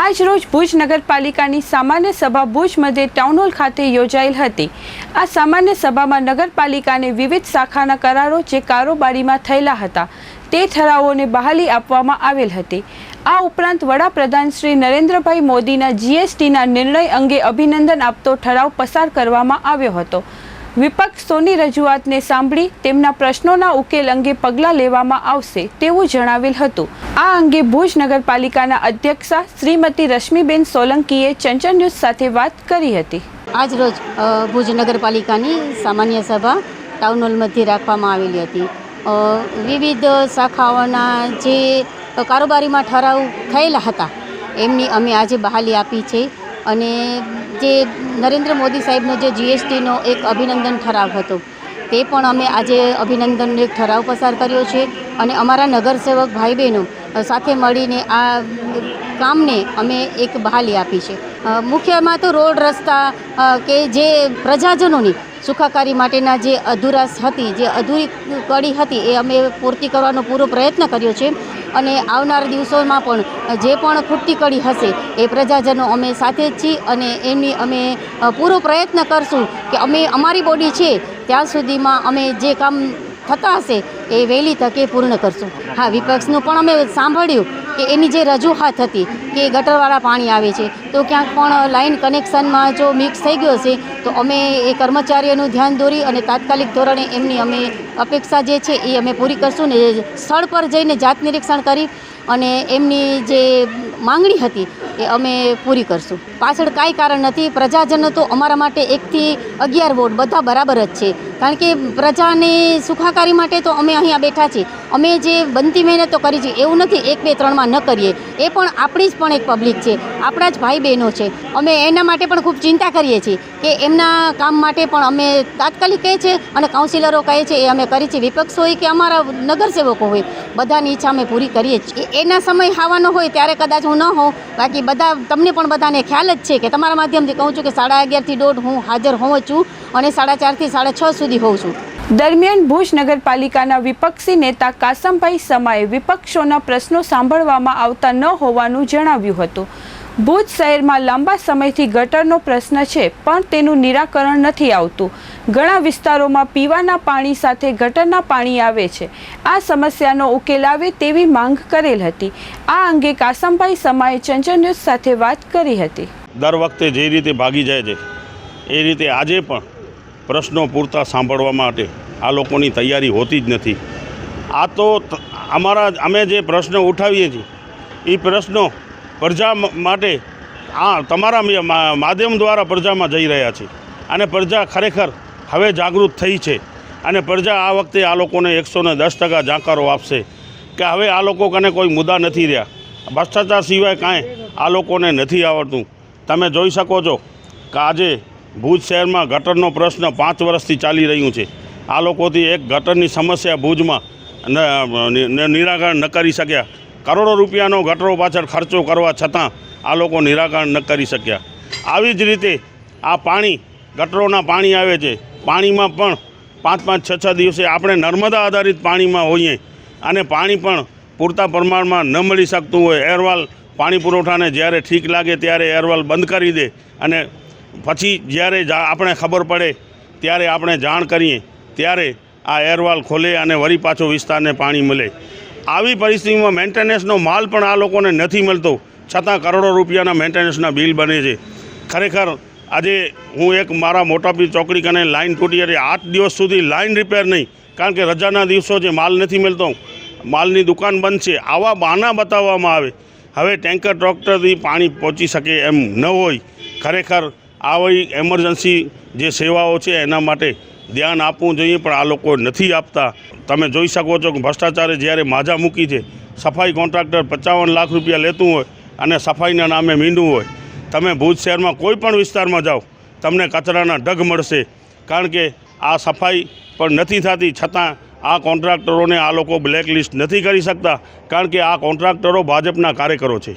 આજ રોજ ભુજ નગરપાલિકાની સામાન્ય સભા ભુજ મધ્યે ટાઉન હોલ ખાતે યોજાયેલ હતી. આ સામાન્ય સભામાં નગરપાલિકાને વિવિધ શાખાના કરારો જે કારોબારીમાં થયેલા હતા, તે ઠરાવોને બહાલી આપવામાં આવેલ હતી. આ ઉપરાંત વડાપ્રધાન શ્રી નરેન્દ્રભાઈ મોદીના જીએસટીના નિર્ણય અંગે અભિનંદન આપતો ઠરાવ પસાર કરવામાં આવ્યો હતો. વિપક્ષોની રજૂઆતને સાંભળી તેમના પ્રશ્નોના ઉકેલ અંગે પગલાં લેવામાં આવશે તેવું જણાવેલ હતું. આ અંગે ભુજ નગરપાલિકાના અધ્યક્ષા શ્રીમતી રશ્મિબેન સોલંકીએ ચંચળ ન્યૂઝ સાથે વાત કરી હતી. આજ રોજ ભુજ નગરપાલિકાની સામાન્ય સભા ટાઉન હોલ મધ્યે રાખવામાં આવેલી હતી. વિવિધ શાખાઓના જે કારોબારીમાં ઠરાવ થયેલા હતા, એમની અમે આજે બહાલી આપી છે અને જે નરેન્દ્ર મોદી સાહેબનો જે જીએસટીનો એક અભિનંદન ઠરાવ હતો, તે પણ અમે આજે અભિનંદનનો એક ઠરાવ પસાર કર્યો છે અને અમારા નગરસેવક ભાઈ બહેનો સાથે મળીને આ કામને અમે એક બહાલી આપી છે. મુખ્યમાં તો રોડ રસ્તા કે જે પ્રજાજનોની સુખાકારી માટેના જે અધુરાશ હતી, જે અધૂરી કડી હતી, એ અમે પૂર્તિ કરવાનો પૂરો પ્રયત્ન કર્યો છે. અને આવનાર દિવસોમાં પણ જે પણ ખૂટતી કડી હશે, એ પ્રજાજનો અમે સાથે જ છીએ અને એમની અમે પૂરો પ્રયત્ન કરશું કે અમે, અમારી બોડી છે, ત્યાં સુધીમાં અમે જે કામ થતા હશે, એ વહેલી તકે પૂર્ણ કરશું. હા, વિપક્ષનું પણ અમે સાંભળ્યું કે એની જે રજૂઆત હતી કે ગટરવાળા પાણી આવે છે, તો ક્યાંક પણ લાઈન કનેક્શનમાં જો મિક્સ થઈ ગયો છે, તો અમે એ કર્મચારીઓનું ધ્યાન દોરી અને તાત્કાલિક ધોરણે એમની અમે અપેક્ષા જે છે એ અમે પૂરી કરશું ને સ્થળ પર જઈને જાત નિરીક્ષણ કરી અને એમની જે માંગણી હતી એ અમે પૂરી કરશું. પાછળ કાંઈ કારણ નથી, પ્રજાજનો તો અમારા માટે એકથી અગિયાર વોટ, બધા બરાબર જ છે. કારણ કે પ્રજાની સુખાકારી માટે તો અમે અહીંયા બેઠા છીએ. અમે જે બનતી મહેનતો કરી છે, એવું નથી એક બે ત્રણમાં ન કરીએ. એ પણ આપણી જ પણ એક પબ્લિક છે, આપણા જ ભાઈ બહેનો છે. અમે એના માટે પણ ખૂબ ચિંતા કરીએ છીએ કે એમના કામ માટે પણ અમે તાત્કાલિક કહે છે અને કાઉન્સિલરો કહે છે, એ અમે કરી છે વિપક્ષ હોય કે અમારા નગરસેવકો હોય, બધાની ઈચ્છા અમે પૂરી કરીએ છીએ. એના સમય ખાવાનો હોય ત્યારે કદાચ હું ન હોઉં, બાકી બધા તમને પણ બધાને ખ્યાલ જ છે કે તમારા માધ્યમથી કહું છું કે સાડા અગિયારથી દોઢ હું હાજર હોઉં છું અને સાડા ચારથી સાડા છ સુધી હોઉં છું. દરમિયાન ભુજ નગરપાલિકાના વિપક્ષી નેતા કાસમભાઈ સમાએ વિપક્ષોના પ્રશ્નો સાંભળવામાં આવતા ન હોવાનું જણાવ્યું હતું. ભુજ શહેરમાં લાંબા સમયથી ગટરનો પ્રશ્ન છે, પણ તેનું નિરાકરણ નથી આવતું. ઘણા વિસ્તારોમાં પીવાના પાણી સાથે ગટરના પાણી આવે છે. આ સમસ્યાનો ઉકેલ આવે તેવી માંગ કરેલ હતી. આ અંગે કાસમભાઈ સમાએ ચંચળ ન્યૂઝ સાથે વાત કરી હતી. દર વખતે જે રીતે ભાગી જાય છે, એ રીતે આજે પણ પ્રશ્નો પૂરતા સાંભળવા માટે આ લોકોની તૈયારી હોતી જ નથી. આ તો અમારા અમે જે પ્રશ્નો ઉઠાવીએ છીએ એ પ્રશ્નો પ્રજા માટે આ તમારા માધ્યમ દ્વારા પ્રજામાં જઈ રહ્યા છે. અને પ્રજા ખરેખર હવે જાગૃત થઈ છે. અને પ્રજા આ વખતે આ લોકોને એકસો ને દસ ટકા જાકારો આપશે કે હવે આ લોકો કને કોઈ મુદ્દા નથી રહ્યા. ભ્રષ્ટાચાર સિવાય કાંઈ આ લોકોને નથી આવડતું. તમે જોઈ શકો છો કે આજે ભુજ શહેરમાં ગટરનો પ્રશ્ન પાંચ વર્ષથી ચાલી રહ્યું છે. આ લોકોથી એક ગટરની સમસ્યા ભુજમાં નિરાકરણ ન કરી શક્યા. કરોડો રૂપિયાનો ગટરો પાછળ ખર્ચો કરવા છતાં આ લોકો નિરાકરણ ન કરી શક્યા. આવી જ રીતે આ પાણી, ગટરોના પાણી આવે છે. પાણીમાં પણ પાંચ પાંચ, છ છ દિવસે આપણે નર્મદા આધારિત પાણીમાં હોઈએ અને પાણી પણ પૂરતા પ્રમાણમાં ન મળી શકતું હોય. એરવાલ પાણી પુરવઠાને જ્યારે ઠીક લાગે ત્યારે એરવાલ બંધ કરી દે અને પછી જ્યારે આપણે ખબર પડે ત્યારે આપણે જાણ કરીએ, ત્યારે આ એરવાલ ખોલે અને વળી પાછો વિસ્તારને પાણી મળે. આવી પરિસ્થિતિમાં મેન્ટેનન્સનો માલ પણ આ લોકોને નથી મળતો. છતાં કરોડો રૂપિયાના મેન્ટેનન્સના બિલ બને છે. ખરેખર આજે હું એક મારા મોટાપી ચોકડી કને લાઇન તૂટી હતી આઠ દિવસ સુધી લાઇન રિપેર નહીં, કારણ કે રજાના દિવસો જે માલ નથી મળતો, માલની દુકાન બંધ છે. આવા બહાના બતાવવામાં આવે. હવે ટેન્કર, ટ્રોક્ટરથી પાણી પહોંચી શકે એમ ન હોય. ખરેખર આવી એમરજન્સી જે સેવાઓ છે એના માટે ધ્યાન આપવું જોઈએ, પણ આ લોકો નથી આપતા. તમે જોઈ શકો છો કે ભ્રષ્ટાચારે જ્યારે માજા મૂકી છે, સફાઈ કોન્ટ્રાક્ટર પચાવન લાખ રૂપિયા લેતું હોય અને સફાઈના નામે મીંડું હોય. તમે ભુજ શહેરમાં કોઈ પણ વિસ્તારમાં જાઓ, તમને કચરાના ઢગ મળશે. કારણ કે આ સફાઈ પણ નથી થતી, છતાં આ કોન્ટ્રાક્ટરોને આ લોકો બ્લેકલિસ્ટ નથી કરી શકતા. કારણ કે આ કોન્ટ્રાક્ટરો ભાજપના કાર્યકરો છે.